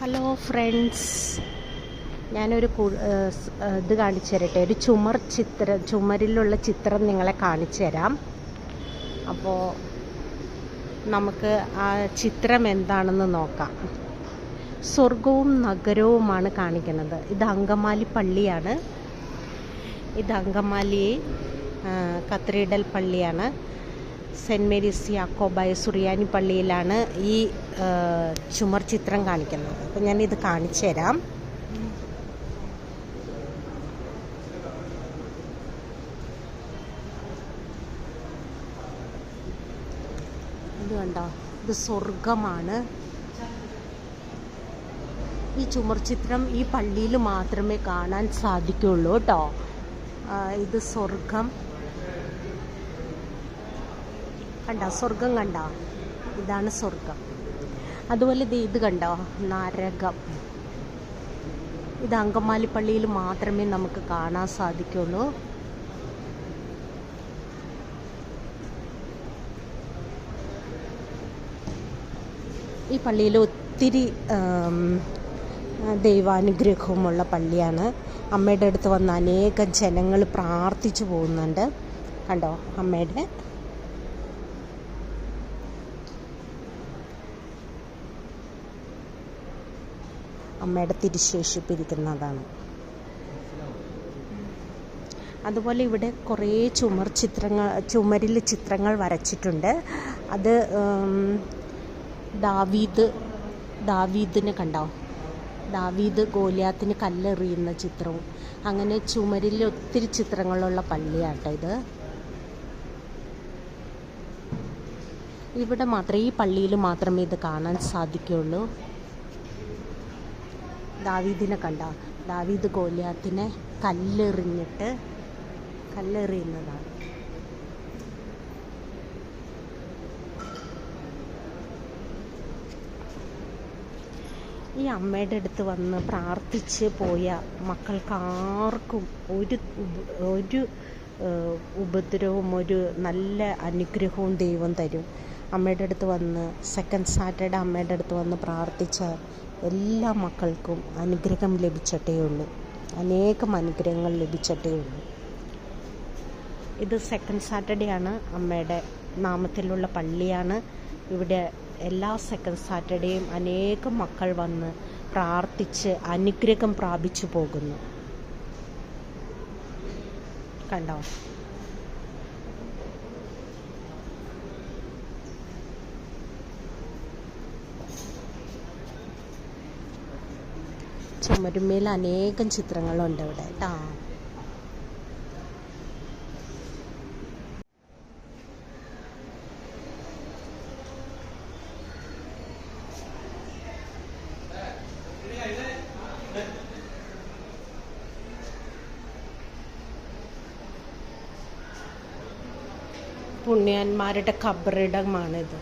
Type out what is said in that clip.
Hello friends ഞാനൊരു ഇത് കാണിച്ചു തരട്ടെ. ഒരു ചുമർ ചിത്രം ചുമരിലുള്ള ചിത്രം നിങ്ങളെ കാണിച്ചു തരാം. അപ്പോൾ നമുക്ക് ആ ചിത്രം എന്താണെന്ന് നോക്കാം. സ്വർഗവും നഗരവുമാണ് കാണിക്കുന്നത്. ഇത് അങ്കമാലി പള്ളിയാണ്. ഇത് അങ്കമാലി കത്രീഡൽ പള്ളിയാണ്. സെന്റ് മേരീസ് യാക്കോബായ സുറിയാനി പള്ളിയിലാണ് ഈ ചുമർ ചിത്രം കാണിക്കുന്നത്. അപ്പോൾ ഞാനിത് കാണിച്ചു തരാം. ഇത് കണ്ടോ? ഇത് സ്വർഗമാണ് ഈ ചുമർ ചിത്രം ഈ പള്ളിയിൽ മാത്രമേ കാണാൻ സാധിക്കുള്ളൂ കേട്ടോ. ഇത് സ്വർഗം കണ്ട സ്വർഗം കണ്ട. ഇതാണ് സ്വർഗം അതുപോലെ ഇത് ഇത് കണ്ടോ? നരകം. ഇത് അങ്കമാലി പള്ളിയിൽ മാത്രമേ നമുക്ക് കാണാൻ സാധിക്കുള്ളൂ. ഈ പള്ളിയിൽ ഒത്തിരി ദൈവാനുഗ്രഹവുമുള്ള പള്ളിയാണ്. അമ്മയുടെ അടുത്ത് വന്ന് അനേകം ജനങ്ങൾ പ്രാർത്ഥിച്ചു പോകുന്നുണ്ട്. കണ്ടോ അമ്മയുടെ? അമ്മയുടെ തിരുശേഷിപ്പിരിക്കുന്നതാണ്. അതുപോലെ ഇവിടെ കുറേ ചുമർ ചിത്രങ്ങൾ ചുമരിൽ ചിത്രങ്ങൾ വരച്ചിട്ടുണ്ട്. അത് ദാവീദ് ദാവീദിനെ കണ്ടോ? ദാവീദ് ഗോലിയാത്തിന് കല്ലെറിയുന്ന ചിത്രവും. അങ്ങനെ ചുമരിൽ ഒത്തിരി ചിത്രങ്ങളുള്ള പള്ളിയാട്ടോ ഇത്. ഇവിടെ മാത്രമേ ഈ പള്ളിയിൽ മാത്രമേ ഇത് കാണാൻ സാധിക്കുള്ളൂ ദാവീദിനെ കണ്ട. ദാവീദ് ഗോലിയാത്തിനെ കല്ലെറിഞ്ഞിട്ട് കല്ലെറിയുന്നതാണ്. ഈ അമ്മയുടെ അടുത്ത് വന്ന് പ്രാർത്ഥിച്ച് പോയ മക്കൾക്കാർക്കും ഒരു ഒരു ഏഹ്, ഉപദ്രവവും ഒരു നല്ല അനുഗ്രഹവും ദൈവം തരും. അമ്മയുടെ അടുത്ത് വന്ന് സെക്കൻഡ് സാറ്റർഡേ അമ്മയുടെ അടുത്ത് വന്ന് പ്രാർത്ഥിച്ച എല്ലാ മക്കൾക്കും അനുഗ്രഹം ലഭിച്ചിട്ടേ ഉള്ളൂ. അനേകം അനുഗ്രഹങ്ങൾ ലഭിച്ചിട്ടേ ഉള്ളൂ. ഇത് സെക്കൻഡ് സാറ്റർഡേ ആണ്. അമ്മയുടെ നാമത്തിലുള്ള പള്ളിയാണ്. ഇവിടെ എല്ലാ സെക്കൻഡ് സാറ്റർഡേയും അനേകം മക്കൾ വന്ന് പ്രാർത്ഥിച്ച് അനുഗ്രഹം പ്രാപിച്ചു പോകുന്നു. കണ്ടോ? ചുമരുമേൽ അനേകം ചിത്രങ്ങളുണ്ട് ഇവിടെ കേട്ടോ. പുണ്യന്മാരുടെ ഖബറിടമാണിത്